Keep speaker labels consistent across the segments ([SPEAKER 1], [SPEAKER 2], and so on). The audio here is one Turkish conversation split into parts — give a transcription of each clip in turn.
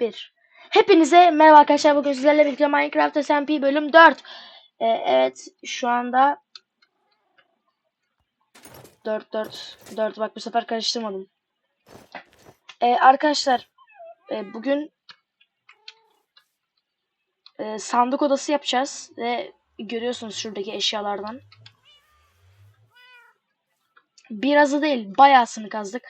[SPEAKER 1] 1. Hepinize merhaba arkadaşlar. Bugün sizlerle birlikte Minecraft SMP bölüm 4. Ee, evet şu anda 4 4 4 bak bu sefer karıştırmadım. Ee, arkadaşlar e, bugün e, sandık odası yapacağız ve görüyorsunuz şuradaki eşyalardan. Birazı değil, bayağısını kazdık.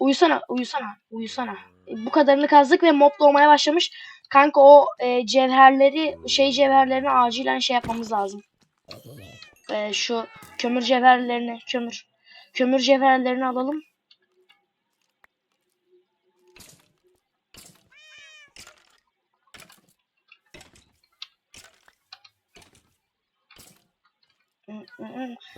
[SPEAKER 1] Uyusana, uyusana, uyusana. E, Bu kadarını kazdık ve mob doğmaya başlamış. Kanka o e, cevherleri, şey cevherlerini acilen şey yapmamız lazım. E, şu kömür cevherlerini, kömür, kömür cevherlerini alalım.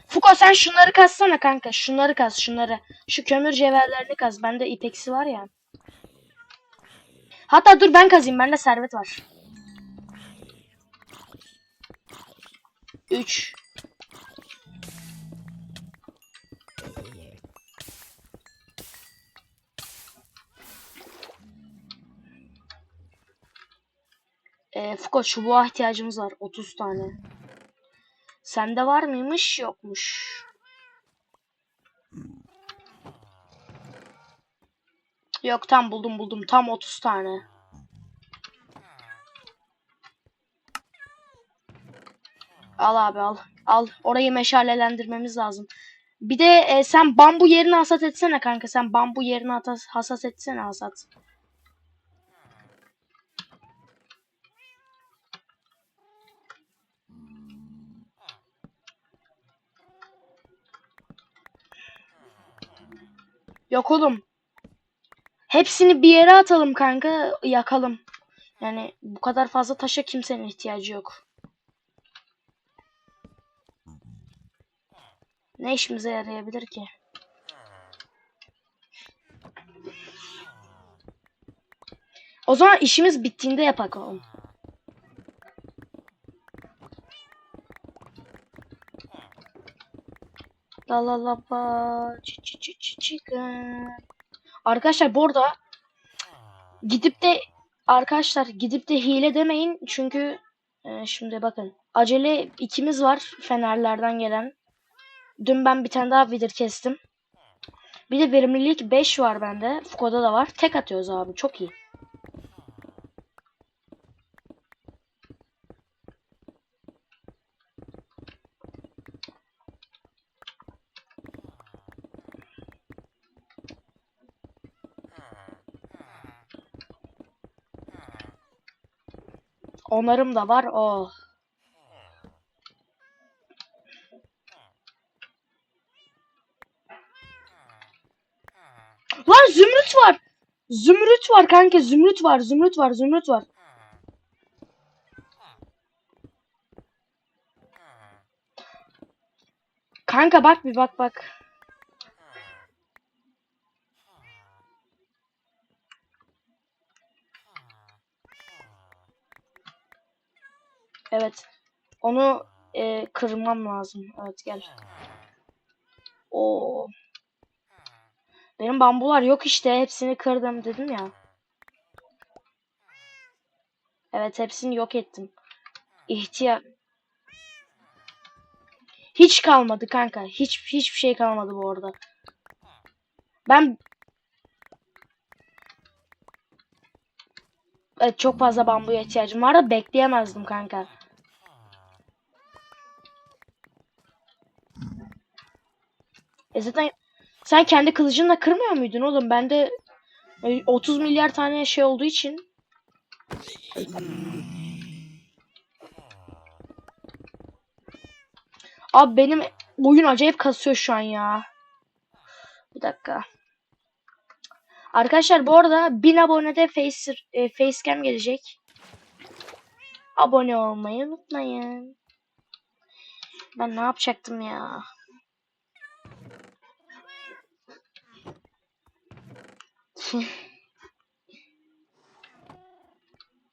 [SPEAKER 1] Fuko sen şunları kazsana kanka. Şunları kaz şunları. Şu kömür cevherlerini kaz. Bende ipeksi var ya. Hatta dur ben kazayım. Bende servet var. 3 Ee, Fuko çubuğa ihtiyacımız var. 30 tane. Sende var mıymış? Yokmuş. Yok tam buldum buldum. Tam 30 tane. Al abi al. Al. Orayı meşalelendirmemiz lazım. Bir de e, sen bambu yerini hasat etsene kanka. Sen bambu hatas, hasat etsene hasat. Yok oğlum. Hepsini bir yere atalım kanka. Yakalım. Yani bu kadar fazla taşa kimsenin ihtiyacı yok. Ne işimize yarayabilir ki? O zaman işimiz bittiğinde yapalım. La la la ba çi çi çi çi chicken. Arkadaşlar bu arada gidip de arkadaşlar gidip de hile demeyin çünkü e, şimdi bakın acele ikimiz var fenerlerden gelen. Dün ben bir tane daha vidir kestim. Bir de verimlilik 5 var bende. Fuko'da da var. Tek atıyoruz abi. Çok iyi. Onarım da var. Oh. Lan zümrüt var. Zümrüt var kanka. Zümrüt var. Zümrüt var. Zümrüt var. Kanka bak bir bak bak. Evet. Onu e, kırmam lazım. Evet gel. Oo. Benim bambular yok işte. Hepsini kırdım dedim ya. Evet hepsini yok ettim. İhtiyaç. Hiç kalmadı kanka. Hiç hiçbir şey kalmadı bu arada. Ben Evet çok fazla bambuya ihtiyacım var da bekleyemezdim kanka. E zaten sen kendi kılıcınla kırmıyor muydun oğlum? Bende e, 30 milyar tane şey olduğu için. Abi benim oyun acayip kasıyor şu an ya. Bir dakika. Arkadaşlar bu arada 1000 abonede face, e, facecam gelecek. Abone olmayı unutmayın. Ben ne yapacaktım ya?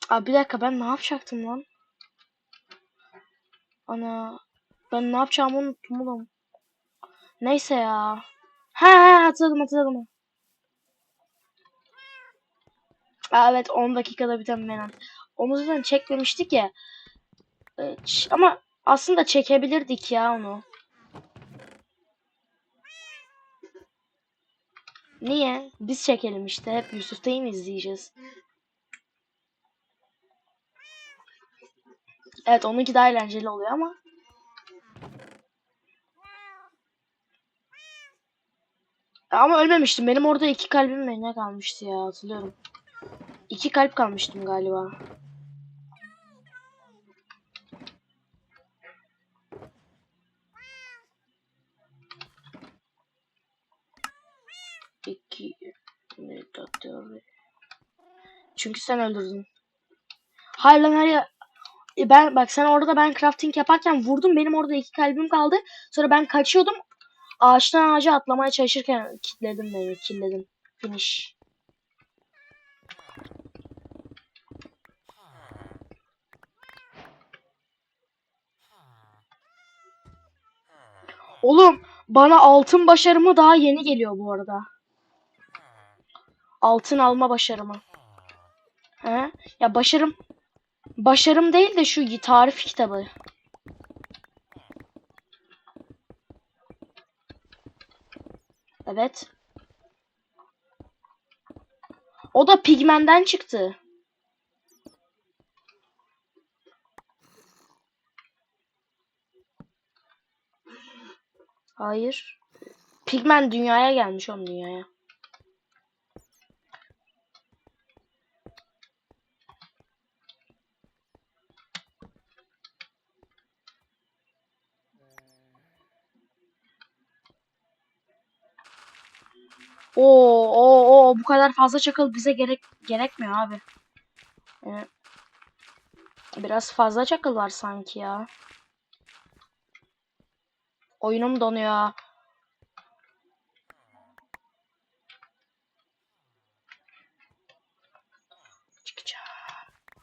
[SPEAKER 1] Abi bir dakika ben ne yapacaktım lan? Ana ben ne yapacağımı unuttum oğlum. Neyse ya. Ha ha hatırladım hatırladım. Aa, evet 10 dakikada biten Menant. Onu zaten çekmemiştik ya. Ee, ama aslında çekebilirdik ya onu. Niye? Biz çekelim işte. Hep Yusuf'tayı mı izleyeceğiz? Evet onunki daha eğlenceli oluyor ama. Ama ölmemiştim. Benim orada iki kalbim ne kalmıştı ya hatırlıyorum. İki kalp kalmıştım galiba. İki ne tatlı Çünkü sen öldürdün. Hayır lan hayır. E Ben bak sen orada ben crafting yaparken vurdum. Benim orada iki kalbim kaldı. Sonra ben kaçıyordum. Ağaçtan ağaca atlamaya çalışırken kilitledim beni. Kilitledim. Finish. Oğlum bana altın başarımı daha yeni geliyor bu arada. Altın alma başarımı. Ya başarım başarım değil de şu tarif kitabı. Evet. O da pigmenden çıktı. Hayır. Pigmen dünyaya gelmiş onun dünyaya. Oo, oo, oo, bu kadar fazla çakıl bize gerek gerekmiyor abi. Yani, biraz fazla çakıl var sanki ya. Oyunum donuyor. Çıkacağım.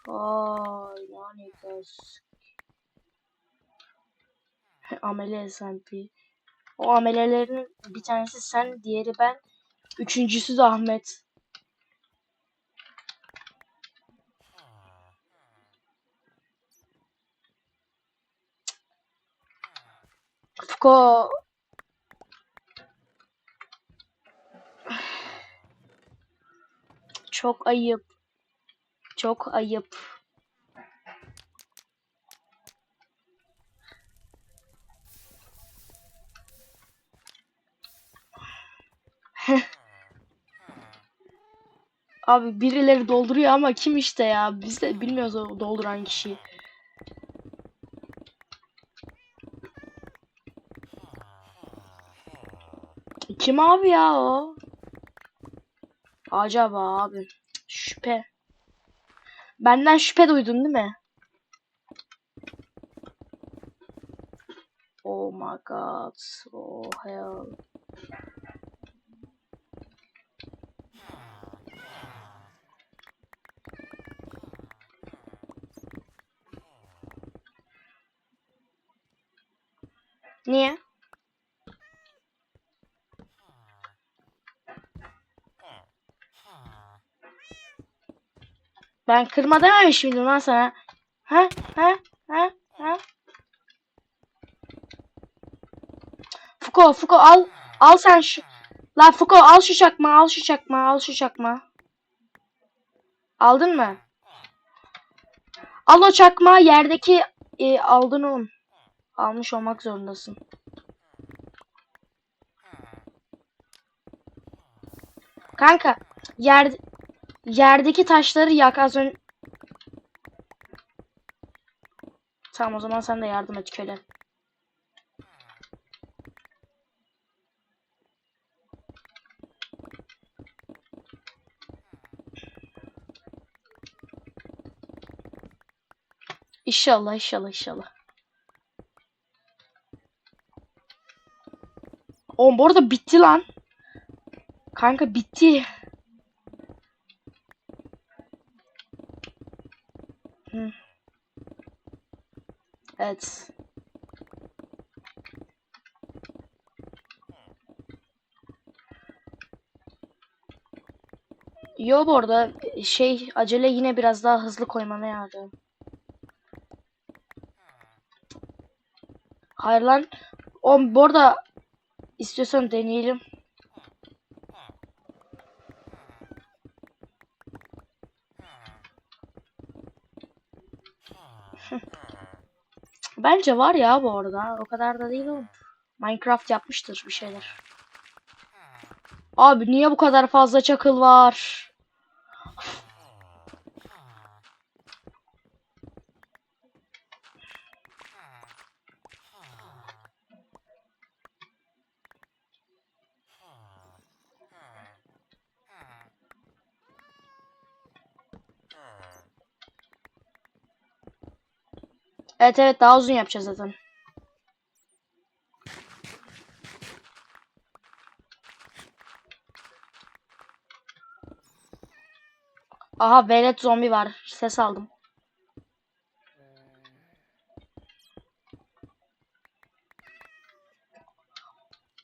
[SPEAKER 1] Ay yani kız. Amele SMP. O amelelerin bir tanesi sen, diğeri ben. Üçüncüsü Ahmet. Fuko. Çok ayıp. Çok ayıp. Abi birileri dolduruyor ama kim işte ya? Biz de bilmiyoruz o dolduran kişiyi. Kim abi ya o? Acaba abi. Şüphe. Benden şüphe duydun değil mi? Oh my god. Oh hell. Niye? Ben kırma dememiş miydim lan sana? Ha? Ha? Ha? Ha? Fuko, Fuko al. Al sen şu. La Fuko al şu çakma, al şu çakma, al şu çakma. Aldın mı? Al o çakma yerdeki e, aldın oğlum. Almış olmak zorundasın. Kanka yer yerdeki taşları yak az önce. Tamam o zaman sen de yardım et köle. İnşallah inşallah inşallah. Oğlum bu arada bitti lan. Kanka bitti. Evet. Yo bu arada şey acele yine biraz daha hızlı koymana yarıyor. Hayır lan. O bu arada istiyorsan deneyelim. Bence var ya bu arada. O kadar da değil oğlum. Minecraft yapmıştır bir şeyler. Abi niye bu kadar fazla çakıl var? Evet evet daha uzun yapacağız zaten. Aha velet zombi var. Ses aldım.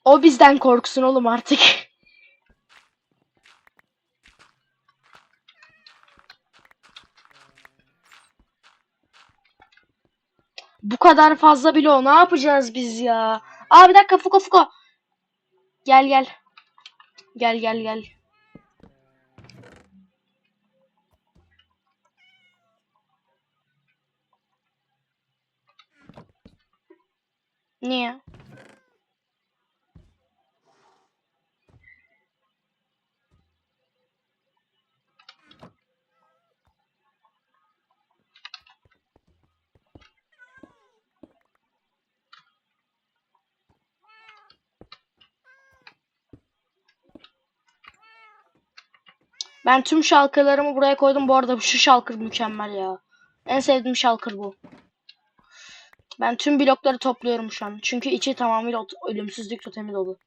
[SPEAKER 1] O bizden korksun oğlum artık. kadar fazla bile o. Ne yapacağız biz ya? Aa bir dakika Fuko Fuko. Gel gel. Gel gel gel. Niye? Ben tüm şalkırlarımı buraya koydum. Bu arada şu şalkır mükemmel ya. En sevdiğim şalkır bu. Ben tüm blokları topluyorum şu an. Çünkü içi tamamıyla ölümsüzlük totemi dolu.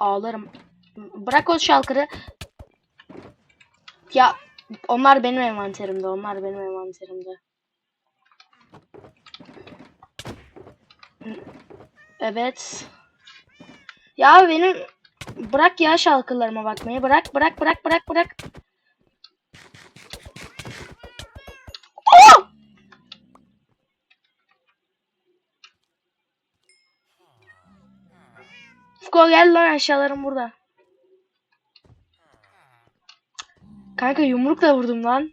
[SPEAKER 1] Ağlarım. Bırak o şalkırı. Ya onlar benim envanterimde. Onlar benim envanterimde. Evet. Ya benim bırak ya şarkılarıma bakmayı. Bırak bırak bırak bırak bırak. Oh! Fuko gel lan aşağılarım burada. Kanka yumrukla vurdum lan.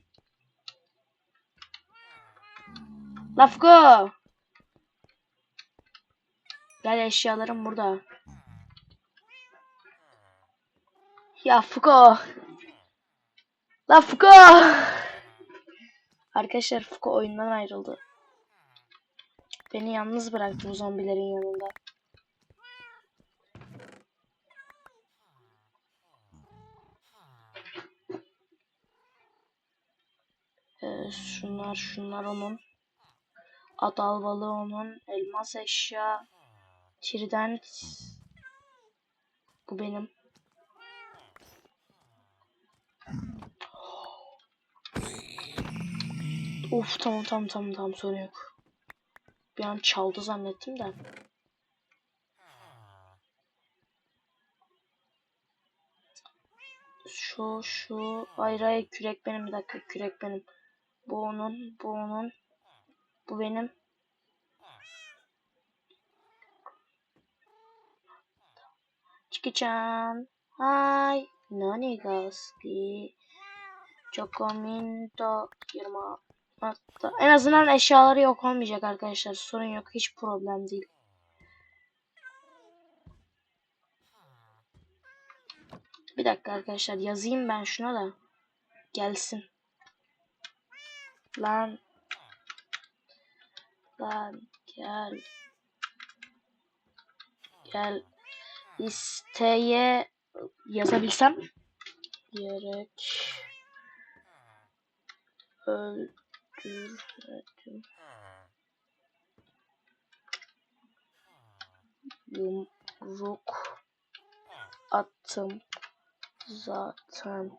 [SPEAKER 1] La Fuko. Gel eşyalarım burada. Ya Fuko. La Fuko. Arkadaşlar Fuko oyundan ayrıldı. Beni yalnız bıraktı zombilerin yanında. Ee, şunlar şunlar onun. Adal balığı onun. Elmas eşya. Trident. Bu benim. Of tamam tamam tamam tamam sorun yok. Bir an çaldı zannettim de. Şu şu hayır hayır kürek benim bir dakika kürek benim. Bu onun bu onun. Bu benim. Chiki-chan. Hi. Nani ga suki? Chocominto 20. Hatta en azından eşyaları yok olmayacak arkadaşlar. Sorun yok. Hiç problem değil. Bir dakika arkadaşlar yazayım ben şuna da gelsin. Lan lan gel gel isteye yazabilsem diyerek öldürmedim. Yumruk attım zaten.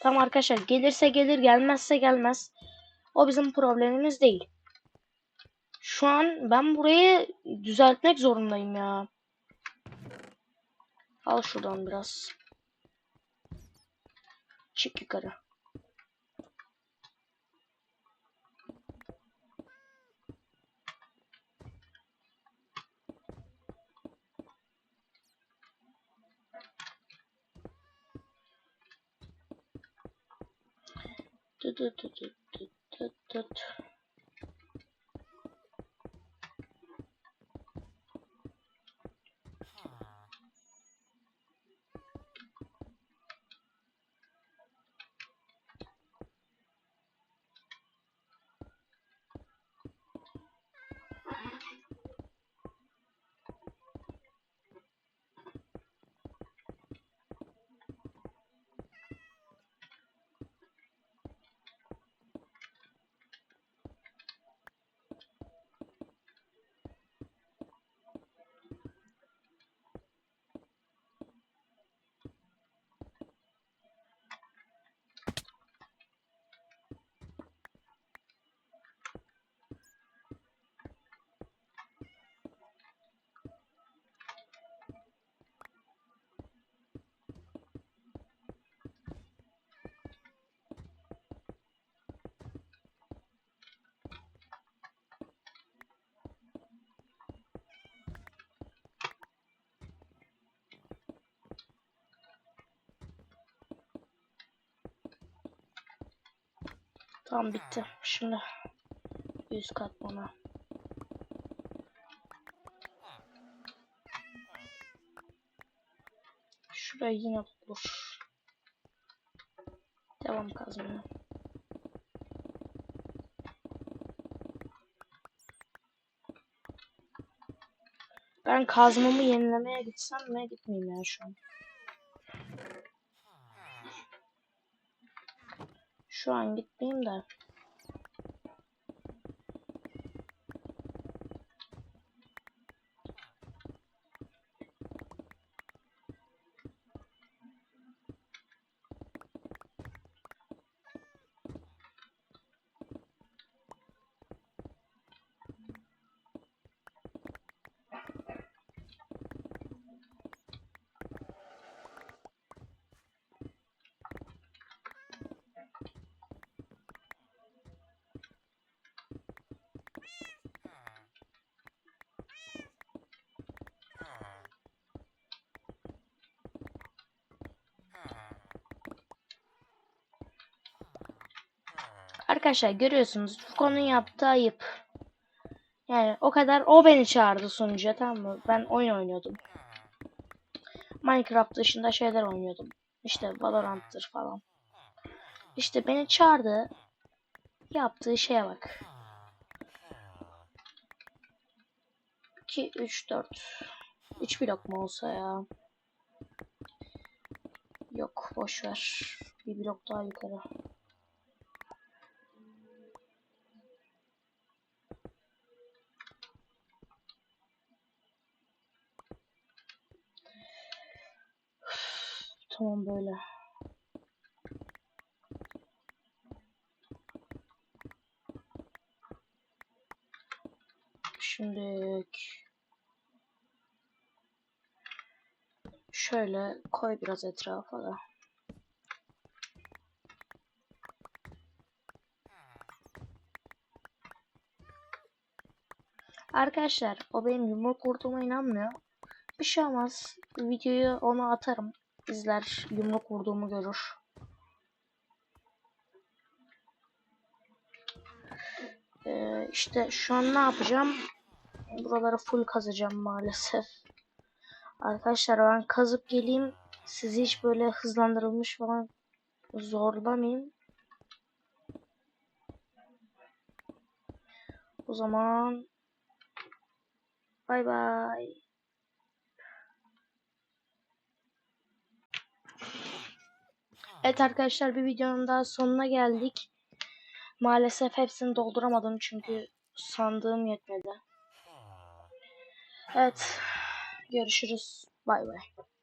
[SPEAKER 1] Tamam arkadaşlar gelirse gelir gelmezse gelmez. O bizim problemimiz değil. Şu an ben burayı düzeltmek zorundayım ya. Al şuradan biraz. Çık yukarı. Tut tut tut tut tut tut Tamam bitti. Şimdi yüz katmana. Şuraya yine bulur. Devam kazmaya. Ben kazmamı yenilemeye gitsem mi gitmeyeyim ya şu an. Şu an gitmeyeyim de. Arkadaşlar görüyorsunuz Fuko'nun yaptığı ayıp. Yani o kadar o beni çağırdı sunucuya tamam mı? Ben oyun oynuyordum. Minecraft dışında şeyler oynuyordum. İşte Valorant'tır falan. İşte beni çağırdı. Yaptığı şeye bak. 2 3 4 3 blok mu olsa ya? Yok boş ver. Bir blok daha yukarı. Tamam böyle. Şimdi şöyle koy biraz etrafa da. Arkadaşlar o benim yumruk vurduğuma inanmıyor. Bir şey olmaz. Videoyu ona atarım. İzler yumruk vurduğumu görür. Ee, işte şu an ne yapacağım? Buraları full kazacağım maalesef. Arkadaşlar ben kazıp geleyim. Sizi hiç böyle hızlandırılmış falan zorlamayayım. O zaman bay bay. Evet arkadaşlar bir videonun daha sonuna geldik. Maalesef hepsini dolduramadım çünkü sandığım yetmedi. Evet. Görüşürüz. Bay bay.